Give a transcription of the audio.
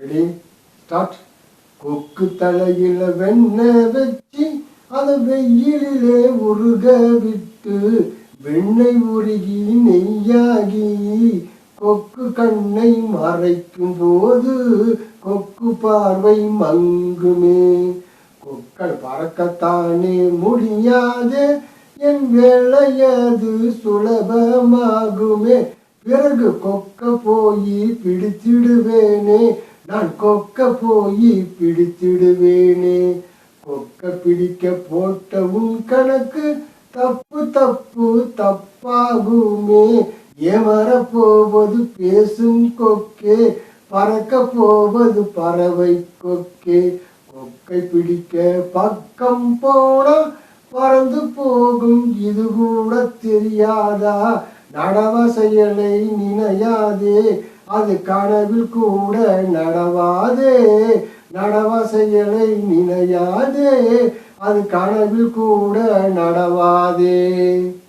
Ready start கொக்கு தலையில வெண்ணெய் வச்சு அதை வெயிலிலே உருக விட்டு வெண்ணெய் உருகி நெய்யாகி கொக்கு கண்ணை மறைக்கும் போது கொக்கு பார்வை மங்குமே. கொக்கள் பறக்கத்தானே முடியாது என் வேலையது சுலபமாகுமே. பிறகு கொக்க போய் பிடிச்சிடுவேனே நான் கொக்க போய் பிடித்திடுவேனே. கொக்க பிடிக்க போட்ட உன் கணக்கு தப்பு தப்பு தப்பாகுமே. ஏமர போவது பேசும் கொக்கே பறக்க போவது பறவை கொக்கே. கொக்கை பிடிக்க பக்கம் போனா பறந்து போகும் இது கூட தெரியாதா? நடவ செயலை நினையாதே. அது கனவில் கூட நடவாதே. நடவ செயலை நினையாதே. அது கனவில் கூட நடவாதே.